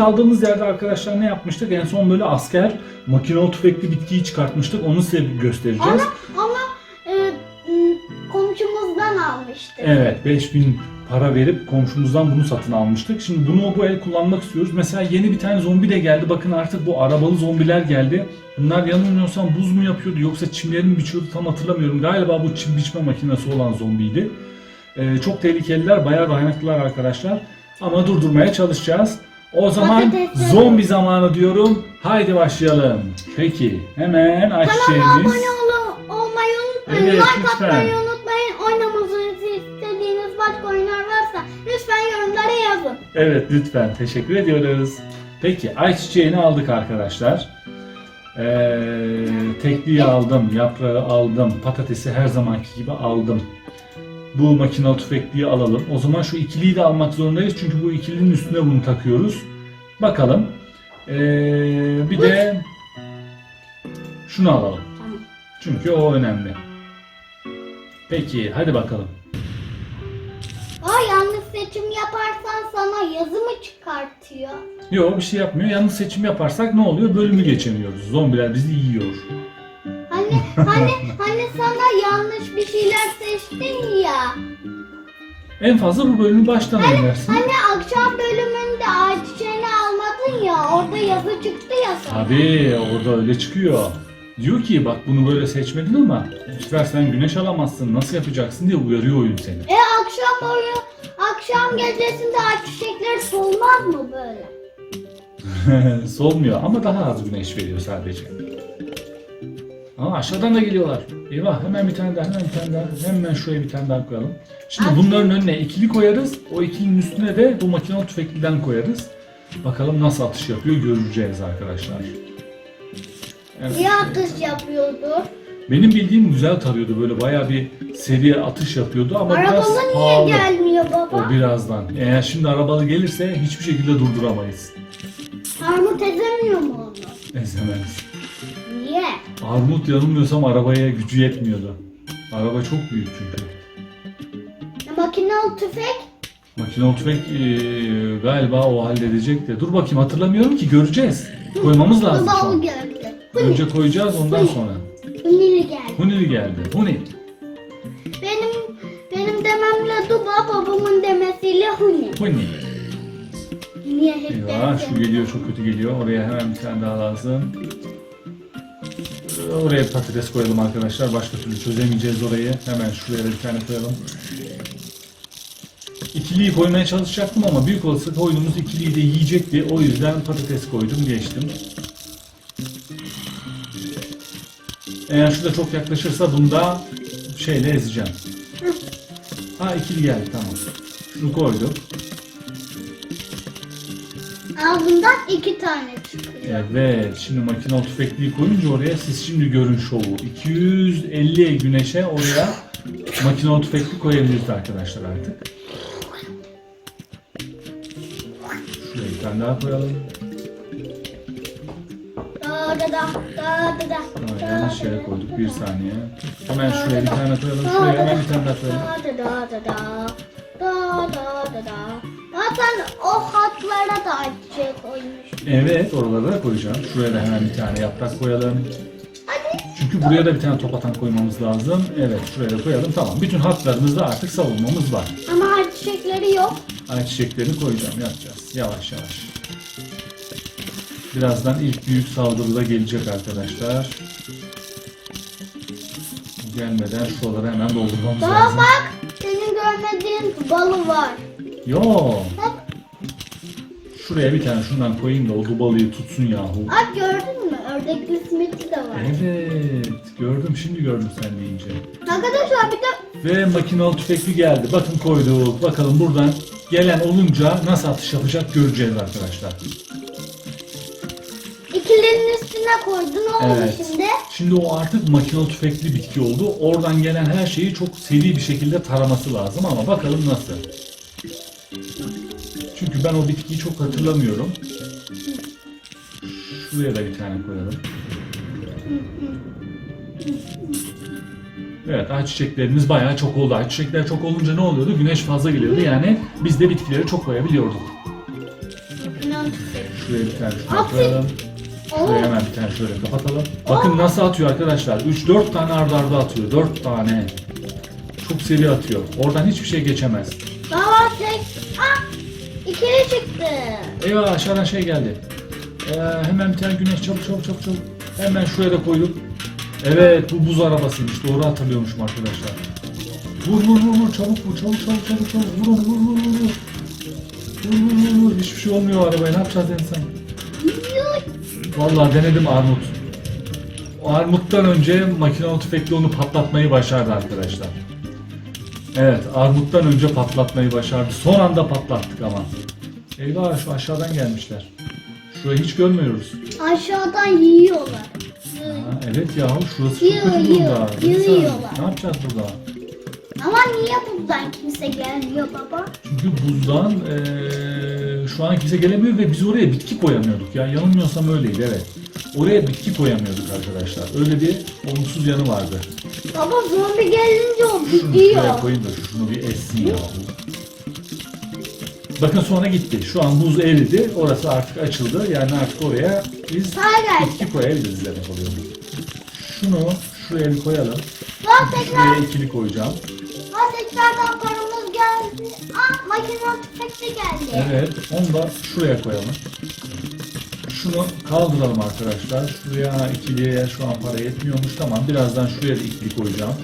kaldığımız yerde arkadaşlar ne yapmıştık? En son böyle asker makinalı tüfekli bitkiyi çıkartmıştık. Onu size göstereceğiz. Ama ama e, komşumuzdan almıştık. Evet 5000 para verip komşumuzdan bunu satın almıştık. Şimdi bunu bu el kullanmak istiyoruz. Mesela yeni bir tane zombi de geldi. Bakın artık bu arabalı zombiler geldi. Bunlar yanılmıyorsam buz mu yapıyordu yoksa çimlerini mi biçiyordu tam hatırlamıyorum. Galiba bu çim biçme makinesi olan zombiydi. Ee, çok tehlikeliler, bayağı dayanıklılar arkadaşlar. Ama durdurmaya çalışacağız. O zaman zombi zamanı diyorum. Haydi başlayalım. Peki hemen Kanalıma açacağımız... abone ol, olmayı unutmayın. Evet, like lütfen. atmayı unutmayın. Oynamamızı istediğiniz başka oyunlar varsa lütfen yorumlara yazın. Evet lütfen teşekkür ediyoruz. Peki ayçiçeğini aldık arkadaşlar. Ee, tekliği aldım, yaprağı aldım, patatesi her zamanki gibi aldım. Bu makinalı tüfekliği alalım. O zaman şu ikiliyi de almak zorundayız çünkü bu ikilinin üstüne bunu takıyoruz. Bakalım. Ee, bir de şunu alalım. Çünkü o önemli. Peki hadi bakalım. O yanlış seçim yaparsan sana yazı mı çıkartıyor? Yok bir şey yapmıyor. Yanlış seçim yaparsak ne oluyor? Bölümü geçemiyoruz. Zombiler bizi yiyor. Hani hani hani sana yanlış bir şeyler seçtin ya. En fazla bu bölümü baştan oynarsın. Hani akşam bölümünde ayçiçeğini almadın ya orada yazı çıktı ya sana. Tabii orada öyle çıkıyor. Diyor ki bak bunu böyle seçmedin ama bu sefer sen güneş alamazsın nasıl yapacaksın diye uyarıyor oyun seni. E akşam boyu akşam gecesinde ayçiçekler solmaz mı böyle? Solmuyor ama daha az güneş veriyor sadece. Ama aşağıdan da geliyorlar. Eyvah hemen bir tane daha hemen bir tane daha hemen şuraya bir tane daha koyalım. Şimdi bunların önüne ikili koyarız. O ikilinin üstüne de bu makinalı tüfekliden koyarız. Bakalım nasıl atış yapıyor göreceğiz arkadaşlar. Evet. Bir atış yapıyordu. Benim bildiğim güzel tarıyordu böyle bayağı bir seri atış yapıyordu ama biraz Arabalı niye pahalı. gelmiyor baba? O birazdan. Eğer şimdi arabalı gelirse hiçbir şekilde durduramayız. Armut ezemiyor mu onu? Ezemeyiz. Niye? Armut yanılmıyorsam arabaya gücü yetmiyordu. Araba çok büyük çünkü. E, makinalı tüfek? Makinalı tüfek eee, galiba o halledecek de. Dur bakayım hatırlamıyorum ki göreceğiz. Koymamız lazım şu an. geldi. Önce koyacağız ondan sonra. Hünili geldi. Hunili geldi. Huni. Benim benim dememle Duba, babamın demesiyle Huni. Huni. Niye hep Eyvah şu geliyor çok kötü geliyor. Oraya hemen bir tane daha lazım. Oraya patates koyalım arkadaşlar. Başka türlü çözemeyeceğiz orayı. Hemen şuraya bir tane koyalım. İkiliyi koymaya çalışacaktım ama büyük olasılık oyunumuz ikiliyi de yiyecekti. O yüzden patates koydum geçtim. Eğer şurada çok yaklaşırsa bunda şeyle ezeceğim. Ha ikili geldi tamam. Şunu koyduk. Ağzından iki tane çıkıyor. Evet, şimdi makinalı tüfekliği koyunca oraya siz şimdi görün şovu. 250 güneşe oraya makinalı tüfekli koyabiliriz arkadaşlar artık. Şuraya bir tane daha koyalım. Da da da da da. Aa, yanlış yere koyduk bir saniye. Hemen şuraya bir tane koyalım. Şuraya hemen bir tane daha koyalım. Da da da da. Da da da da. Zaten o hatlara da şey koymuş. Evet, oralara da koyacağım. Şuraya da hemen bir tane yaprak koyalım. Çünkü buraya da bir tane top atan koymamız lazım. Evet, şuraya da koyalım. Tamam, bütün hatlarımızda artık savunmamız var. Ama ayçiçekleri yok. Ayçiçeklerini koyacağım, yapacağız. Yavaş yavaş. Birazdan ilk büyük saldırıda gelecek arkadaşlar. Gelmeden şuraları hemen doldurmamız Daha lazım. bak. Senin görmediğin balı var. Yo, şuraya bir tane şundan koyayım da o dubalıyı tutsun yahu. Bak gördün mü? Ördekli simiti de var. Evet, gördüm şimdi gördüm sen deyince. Arkadaşlar bir de Ve makinalı tüfekli geldi. Bakın koyduk. Bakalım buradan gelen olunca nasıl atış yapacak göreceğiz arkadaşlar. ikilinin üstüne koydu. Ne oldu Evet. şimdi? Şimdi o artık makinalı tüfekli bitki oldu. Oradan gelen her şeyi çok seri bir şekilde taraması lazım ama bakalım nasıl. Çünkü ben o bitkiyi çok hatırlamıyorum. Şuraya da bir tane koyalım. Evet ayçiçeklerimiz bayağı çok oldu. Ayçiçekler çok olunca ne oluyordu? Güneş fazla geliyordu. Yani biz de bitkileri çok koyabiliyorduk. Şuraya bir tane Aferin. koyalım. Şuraya hemen bir tane şöyle kapatalım. Bakın nasıl atıyor arkadaşlar. 3-4 tane arda arda atıyor. 4 tane. Çok seri atıyor. Oradan hiçbir şey geçemez. Baba tek. İkili çıktı. Eyvah aşağıdan şey geldi. Ee, hemen bir tane güneş çabuk çabuk çabuk çabuk. Hemen şuraya da koyduk. Evet bu buz arabasıymış. Doğru hatırlıyormuşum arkadaşlar. Vur vur vur vur çabuk vur çabuk çabuk çabuk çabuk vur vur vur vur vur. Vur vur vur vur. Hiçbir şey olmuyor arabaya. Ne yapacağız insan? Vallahi denedim armut. O armuttan önce makinalı tüfekle onu patlatmayı başardı arkadaşlar. Evet, armuttan önce patlatmayı başardı. Son anda patlattık ama. Eyvah şu aşağıdan gelmişler. Şurayı hiç görmüyoruz. Aşağıdan yiyorlar. Ha, evet yahu şurası Yiyor, çok kötü yiyor, Neyse, yiyorlar. Ne yapacağız burada? Ama niye buradan kimse gelmiyor baba? Çünkü buzdan eee, şu an kimse gelemiyor ve biz oraya bitki koyamıyorduk. Ya yanılmıyorsam öyleydi evet. Oraya bitki koyamıyorduk arkadaşlar. Öyle bir olumsuz yanı vardı. Baba zombi gelince o Şunu şuraya gidiyor. koyayım da şunu bir essin ya. Bakın sonra gitti. Şu an buz eridi. Orası artık açıldı. Yani artık oraya biz geldi. bitki koyabiliriz demek oluyor. Şunu şuraya bir koyalım. Bak tekrar. Şuraya ikili koyacağım. Bak tekrardan paramız geldi. Ah makine tüfek de geldi. Evet. Onu da şuraya koyalım. Şunu kaldıralım arkadaşlar. Şuraya ikiliye şu an para yetmiyormuş. Tamam. Birazdan şuraya da ikili koyacağım.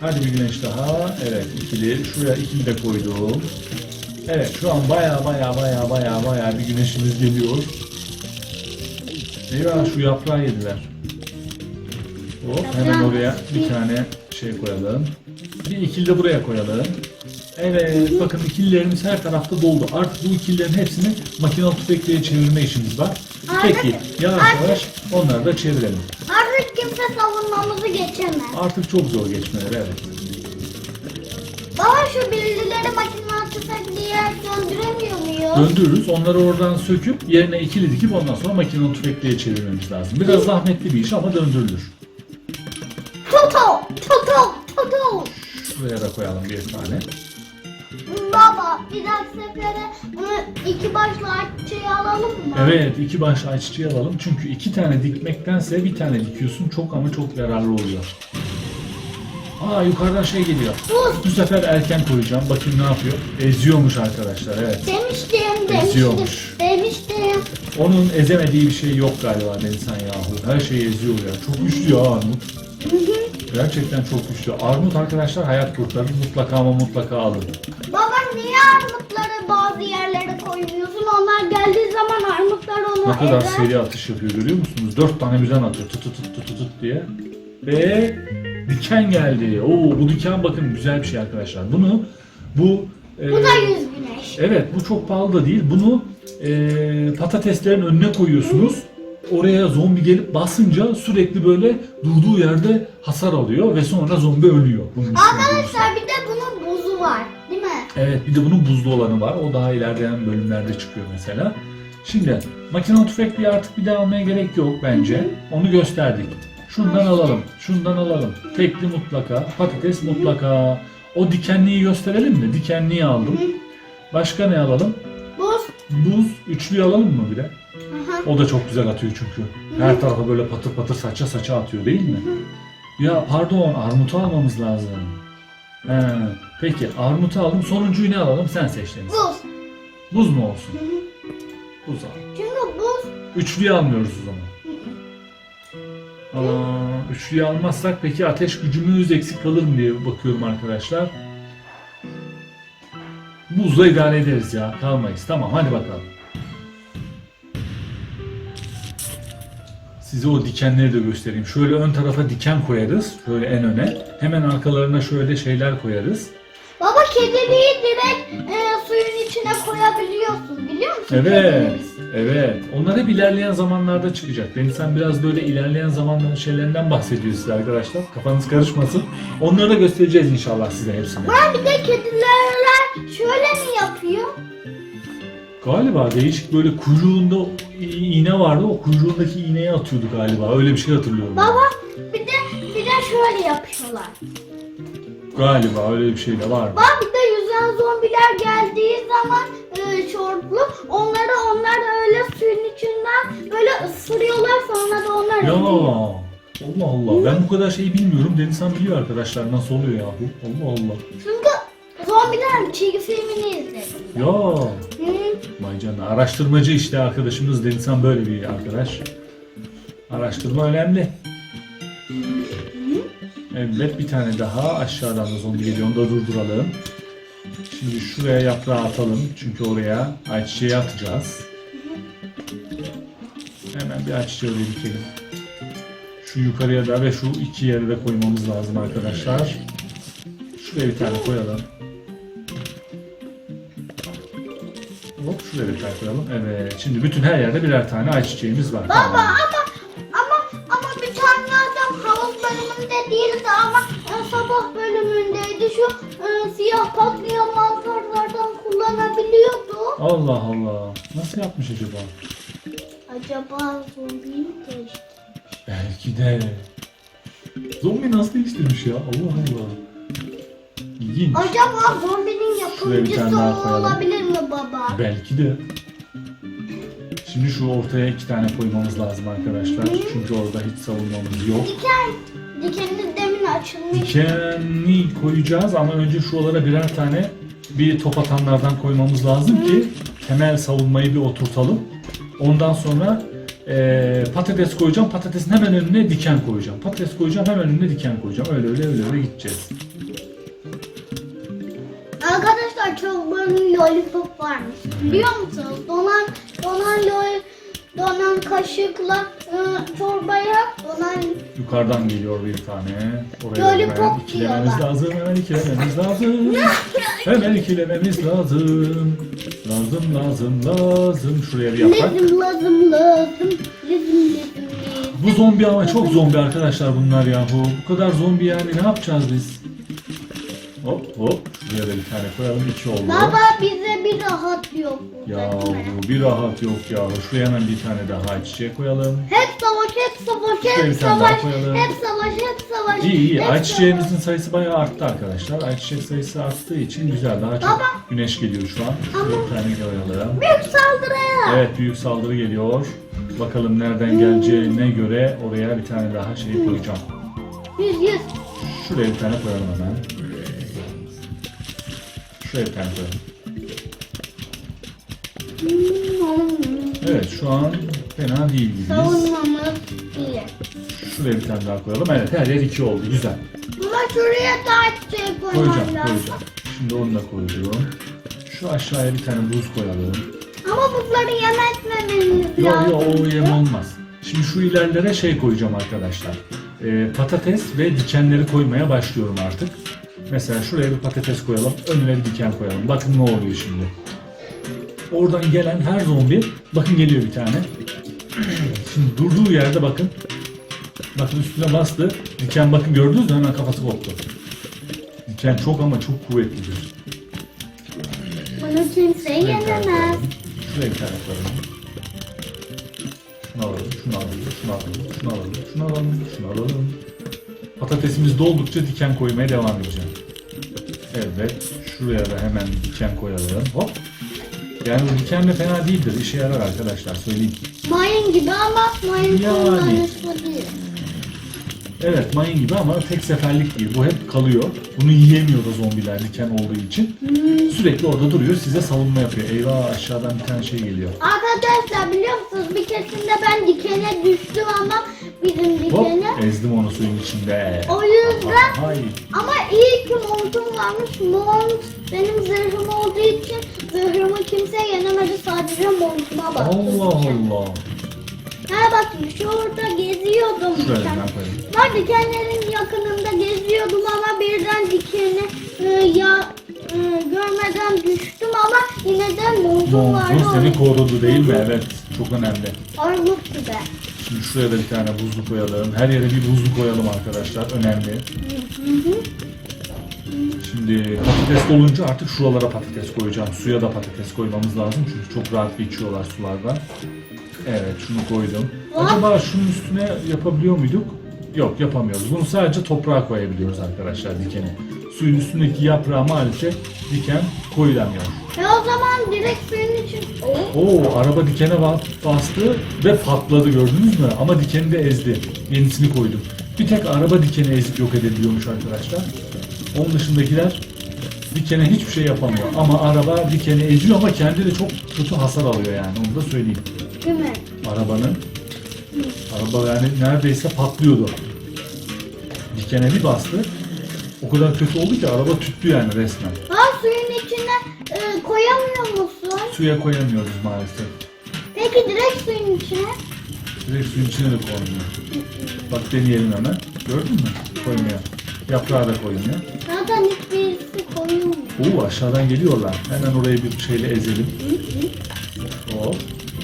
Hadi bir güneş daha. Evet ikili. Şuraya ikili de koydum. Evet şu an baya baya baya baya baya bir güneşimiz geliyor. Eyvah şu yaprağı yediler. Hop hemen oraya bir tane şey koyalım. Bir ikili de buraya koyalım. Evet bakın ikililerimiz her tarafta doldu. Artık bu ikililerin hepsini makinalı tüfekliğe çevirme işimiz var. Peki yavaş yavaş onları da çevirelim. Artık kimse savunmamızı geçemez. Artık çok zor geçmeleri evet. Baba şu birileri makine tüfek diye söndüremiyor muyuz? Döndürürüz. Onları oradan söküp yerine ikili dikip ondan sonra makinalı tüfekliğe çevirmemiz lazım. Biraz zahmetli bir iş ama döndürülür. Toto! Toto! Toto! Buraya da koyalım bir tane. Bir dahaki sefere bunu iki başlı artçıyı alalım mı? Evet iki baş ayçiçeği alalım. Çünkü iki tane dikmektense bir tane dikiyorsun çok ama çok yararlı oluyor. Aa yukarıdan şey geliyor. Buz! Bu sefer erken koyacağım. Bakayım ne yapıyor. Eziyormuş arkadaşlar evet. Demiştim, demiştim, Eziyormuş. demiştim. Onun ezemediği bir şey yok galiba Denizhan yahu. Her şeyi eziyor ya. Çok güçlü ya Armut. Gerçekten çok güçlü. Armut arkadaşlar hayat kurtarır. Mutlaka ama mutlaka alın. Baba niye armutları bazı yerlere koymuyorsun? Onlar geldiği zaman armutlar onu Ne kadar ezer. seri atış yapıyor görüyor musunuz? Dört tane birden atıyor. Tut tut tut tut tut diye. Ve diken geldi. Oo bu diken bakın güzel bir şey arkadaşlar. Bunu bu e, Bu da yüz güneş. Evet bu çok pahalı da değil. Bunu e, patateslerin önüne koyuyorsunuz. Oraya zombi gelip basınca sürekli böyle durduğu yerde hasar alıyor ve sonra zombi ölüyor. Bunun üstüne. Arkadaşlar bir de buzu var. Değil mi? Evet bir de bunun buzlu olanı var. O daha ilerleyen bölümlerde çıkıyor mesela. Şimdi makinalı tüfekliği artık bir daha almaya gerek yok bence. Onu gösterdik. Şundan alalım. Şundan alalım. Tekli mutlaka. Patates mutlaka. O dikenliyi gösterelim mi? Dikenliyi aldım. Başka ne alalım? Buz. Buz. Üçlüyü alalım mı bir de? O da çok güzel atıyor çünkü. Her tarafa böyle patır patır saça saça atıyor değil mi? Ya pardon armutu almamız lazım. He, peki armutu aldım. Sonuncuyu ne alalım? Sen seç Deniz. Buz. Buz mu olsun? Buz al. Çünkü buz Üçlüyü almıyoruz o zaman. Aa, üçlüyü almazsak peki ateş gücümüz eksik kalır mı diye bakıyorum arkadaşlar. Buzla idare ederiz ya. Kalmayız. Tamam hadi bakalım. Size o dikenleri de göstereyim. Şöyle ön tarafa diken koyarız. Şöyle en öne. Hemen arkalarına şöyle şeyler koyarız. Baba kediliği direkt e, suyun içine koyabiliyorsun biliyor musun? Evet, evet. Onlar hep ilerleyen zamanlarda çıkacak. Deniz sen biraz böyle ilerleyen zamanların şeylerinden bahsediyor size arkadaşlar. Kafanız karışmasın. Onları da göstereceğiz inşallah size hepsini. Ha bir de kediler şöyle mi yapıyor? Galiba değişik böyle kuyruğunda iğne vardı. O kuyruğundaki iğneyi atıyordu galiba. Öyle bir şey hatırlıyorum. Baba bir de bir de şöyle yapıyorlar. Galiba öyle bir şey de vardı. Bak bir de yüzen zombiler geldiği zaman e, şortlu onları onlar öyle suyun içinden böyle ısırıyorlar sonra da onlar Ya. Allah Allah. Ben bu kadar şeyi bilmiyorum. Denizhan biliyor arkadaşlar nasıl oluyor ya bu. Allah Allah. Çünkü zombiler çizgi filmini izledim. Ya Hı. Vay. Araştırmacı işte arkadaşımız Denizhan böyle bir arkadaş. Araştırma önemli. Evet bir tane daha aşağıdan da zombi geliyor. Onu da durduralım. Şimdi şuraya yaprağı atalım. Çünkü oraya ayçiçeği atacağız. Hemen bir ayçiçeği oraya dikelim. Şu yukarıya da ve şu iki yere de koymamız lazım arkadaşlar. Şuraya bir tane koyalım. Şuraya bir tane koyalım. Evet. Şimdi bütün her yerde birer tane ayçiçeğimiz var. Baba Tamam. ama ama ama bir tane adam havuz bölümünde değildi ama e, sabah bölümündeydi. Şu e, siyah patlayan mantarlardan kullanabiliyordu. Allah Allah. Nasıl yapmış acaba? Acaba zombiyi mi? Belki de. Zombi nasıl değiştirmiş ya? Allah Allah. İlginç. Acaba zombinin Şuraya bir tane daha koyalım. olabilir mi baba? Belki de. Şimdi şu ortaya iki tane koymamız lazım arkadaşlar. Çünkü orada hiç savunmamız yok. Diken, dikenli demin açılmış. Dikenli koyacağız ama önce şuralara birer tane bir top atanlardan koymamız lazım ki temel savunmayı bir oturtalım. Ondan sonra eee, patates koyacağım. Patatesin hemen önüne diken koyacağım. Patates koyacağım hemen önüne diken koyacağım. Öyle öyle öyle öyle gideceğiz. Çorbanın lollipop varmış. Biliyor musunuz? Donan, donan lol, donan kaşıkla e, çorbaya donan Yukarıdan geliyor bir tane. Oraya Lollipop hemen ikilememiz diyorlar. lazım. Hemen ikilememiz lazım. hemen ikilememiz lazım. Lazım lazım lazım. Şuraya bir yaprak. Lazım lazım lazım. Lazım lazım Bu zombi ama çok zombi arkadaşlar bunlar yahu. Bu kadar zombi yani ne yapacağız biz? Hop hop. Şuraya da bir tane koyalım. iki oldu. Baba bize bir rahat yok. burada, Ya değil mi? bu bir rahat yok ya. Şuraya hemen bir tane daha çiçeğe koyalım. Hep savaş, hep savaş, Şuraya hep bir tane daha savaş, koyalım. hep savaş, hep savaş. İyi iyi. hep Ayçiçeğimizin sayısı bayağı arttı arkadaşlar. Ayçiçek sayısı arttığı için güzel. Daha çok Baba. güneş geliyor şu an. Şuraya bir tane koyalım. Büyük saldırı. Evet büyük saldırı geliyor. Bakalım nereden geleceğine göre oraya bir tane daha şey koyacağım. Yüz yüz. Şuraya bir tane koyalım hemen. Tane koyalım. Hmm, Evet şu an fena değil gibiyiz. Savunmamız iyi. Şuraya bir tane daha koyalım. Evet her yer iki oldu. Güzel. Baba şuraya da şey koymam Koyacağım lazım. koyacağım. Şimdi onu da koydum. Şu aşağıya bir tane buz koyalım. Ama bunları yem etmememiz Yok lazım. yok o yem olmaz. Şimdi şu ilerlere şey koyacağım arkadaşlar. Ee, patates ve dikenleri koymaya başlıyorum artık. Mesela şuraya bir patates koyalım. Önüne bir diken koyalım. Bakın ne oluyor şimdi. Oradan gelen her zombi bakın geliyor bir tane. Şimdi durduğu yerde bakın. Bakın üstüne bastı. Diken bakın gördünüz mü hemen kafası koptu. Diken çok ama çok kuvvetlidir. Bunu kimse yenemez. Şuraya bir tane koyalım. Şunu alalım, şunu alalım, şunu alalım, şunu alalım, şunu alalım, şunu alalım. Patatesimiz doldukça diken koymaya devam edeceğim. Evet, şuraya da hemen diken koyalım. Hop. Yani bu diken de fena değildir. İşe yarar arkadaşlar söyleyeyim. Mayın gibi ama mayın Yani. kullanışlı değil. Evet mayın gibi ama tek seferlik değil. Bu hep kalıyor. Bunu yiyemiyor da zombiler diken olduğu için. Sürekli orada duruyor size savunma yapıyor. Eyvah aşağıdan bir tane şey geliyor. Arkadaşlar biliyor musunuz bir keresinde ben dikene düştüm ama bizim ezdim onu suyun içinde. O yüzden Hay. ama iyi ki montum varmış. Mont benim zırhım olduğu için zırhımı kimse yenemedi sadece montuma baktı. Allah Allah. Ha bakın şurada geziyordum. Diken. ben koyayım. Ben dikenlerin yakınında geziyordum ama birden dikeni e, ya e, görmeden düştüm ama yine de montum vardı. Montu seni korudu değil mi? Evet. Çok önemli. Armut gibi. Şimdi şuraya da bir tane buzlu koyalım. Her yere bir buzlu koyalım arkadaşlar. Önemli. Şimdi patates olunca artık şuralara patates koyacağım. Suya da patates koymamız lazım. Çünkü çok rahat geçiyorlar sulardan. Evet şunu koydum. Acaba şunun üstüne yapabiliyor muyduk? Yok yapamıyoruz. Bunu sadece toprağa koyabiliyoruz arkadaşlar dikeni. Suyun üstündeki yaprağı maalesef diken koyulamıyor. E zaman direkt suyun için... Oo. Araba dikene ba- bastı ve patladı gördünüz mü? Ama dikeni de ezdi. Yenisini koydum. Bir tek araba dikeni ezip yok edebiliyormuş arkadaşlar. Onun dışındakiler dikene hiçbir şey yapamıyor. Ama araba dikeni eziyor ama kendi de çok kötü hasar alıyor yani onu da söyleyeyim. Değil mi? Arabanın. Araba yani neredeyse patlıyordu. Dikene bir bastı. O kadar kötü oldu ki araba tüttü yani resmen. Ha suyun içine e, koyamıyor musun? Suya koyamıyoruz maalesef. Peki direkt suyun içine? Direkt suyun içine de koymuyor. Bak deneyelim hemen. Gördün mü? Koymuyor. Yaprağı da koymuyor. Zaten hiçbirisi koyulmuyor. Oo aşağıdan geliyorlar. Hemen orayı bir şeyle ezelim. Hop.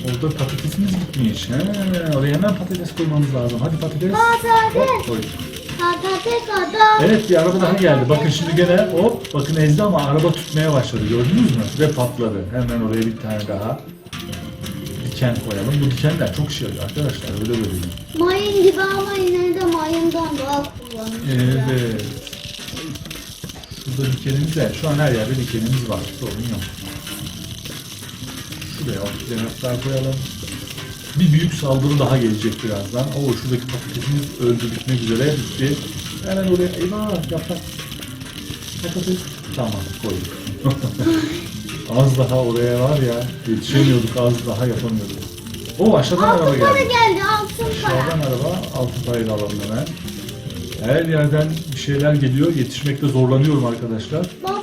Orada patatesimiz gitmiş. He, oraya hemen patates koymamız lazım. Hadi patates. Patates. Hop koy. Evet bir araba daha geldi. Bakın şimdi gene hop bakın ezdi ama araba tutmaya başladı. Gördünüz mü? Ve patladı. Hemen oraya bir tane daha diken koyalım. Bu dikenler çok yarıyor arkadaşlar. Öyle böyle. Mayın gibi ama yine de mayından daha kullanılıyor. Evet. Şurada dikenimiz var. Şu an her yerde dikenimiz var. Sorun yok. Şuraya oksijenatlar koyalım. Bir büyük saldırı daha gelecek birazdan. Oo şuradaki patatesimiz öldü bitmek üzere bitti. Hemen oraya eyvah yaprak. Patates. Tamam koyduk. az daha oraya var ya yetişemiyorduk az daha yapamıyorduk. O aşağıdan araba Altın para geldi. geldi altın para. Aşağıdan araba altın parayı da alalım hemen. Her yerden bir şeyler geliyor. Yetişmekte zorlanıyorum arkadaşlar. Baba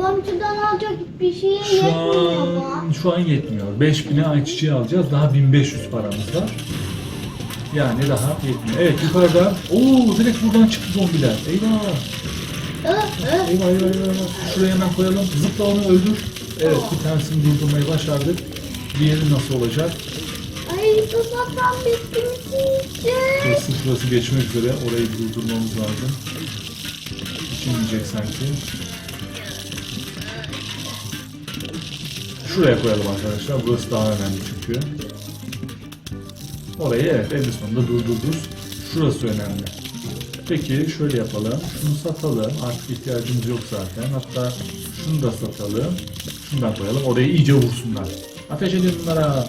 komşudan alacak bir şeye Şu yetmiyor an, mu? şu an yetmiyor. 5000'e ayçiçeği alacağız. Daha 1500 paramız var. Yani daha yetmiyor. Evet yukarıda. Oo direkt buradan çıktı zombiler. Eyvah. Eyvah eyvah eyvah. Şuraya hemen koyalım. Zıpla onu öldür. Evet bir tanesini durdurmayı başardık. Diğeri nasıl olacak? Ay zaten bitti mi Şurası geçmek üzere. Orayı durdurmamız lazım. Geçemeyecek sanki. Şuraya koyalım arkadaşlar. Burası daha önemli çünkü. Orayı evet en sonunda durdurduk. Şurası önemli. Peki şöyle yapalım. Şunu satalım. Artık ihtiyacımız yok zaten. Hatta şunu da satalım. Şundan koyalım. Oraya iyice vursunlar. Ateş edin bunlara.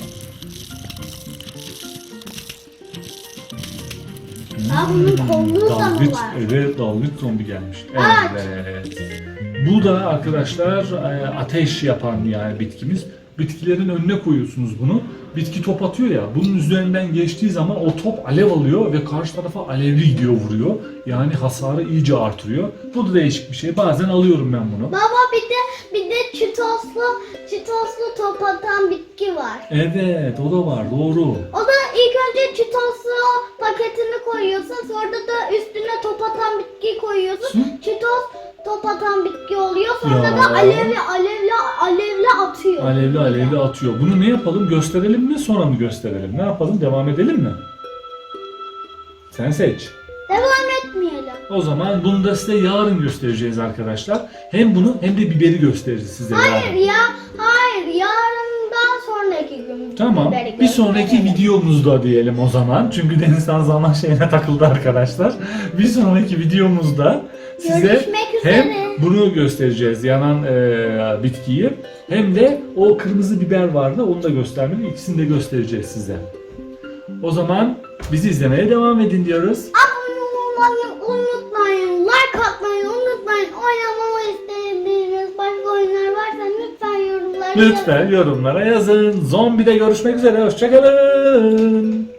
Aa, bunun kolluğu da mı Dalgıç, var? evet dalgıç zombi gelmiş. Evet. Evet. Bu da arkadaşlar e, ateş yapan yani bitkimiz. Bitkilerin önüne koyuyorsunuz bunu. Bitki top atıyor ya. Bunun üzerinden geçtiği zaman o top alev alıyor ve karşı tarafa alevli gidiyor vuruyor. Yani hasarı iyice artırıyor. Bu da değişik bir şey. Bazen alıyorum ben bunu. Baba bir de bir de çitoslu çitoslu top atan bitki var. Evet o da var doğru. O da ilk önce çitoslu paketini koyuyorsun sonra da üstüne top atan bitki koyuyorsun. Çitos top atan bitki oluyor sonra Ya. da alevli alevli alevli atıyor. Alevli alevli atıyor. Bunu ne yapalım? Gösterelim mi sonra mı gösterelim? Ne yapalım? Devam edelim mi? Sen seç. Devam etmeyelim. O zaman bunu da size yarın göstereceğiz arkadaşlar. Hem bunu hem de biberi göstereceğiz size Hayır yarın. ya hayır yarından sonraki gün. Tamam. biberi Bir sonraki gösterelim. videomuzda diyelim o zaman. Çünkü Denizhan zaman şeyine takıldı arkadaşlar. Bir sonraki videomuzda size hem bunu göstereceğiz yanan e, bitkiyi hem de o kırmızı biber vardı onu da göstermedik. İkisini de göstereceğiz size. O zaman bizi izlemeye devam edin diyoruz. Abone olmayı unutmayın. Like atmayı unutmayın. Oynamamı istediğiniz başka oyunlar varsa lütfen yorumlara yazın. Lütfen yorumlara yazın. Zombi'de görüşmek üzere. Hoşçakalın.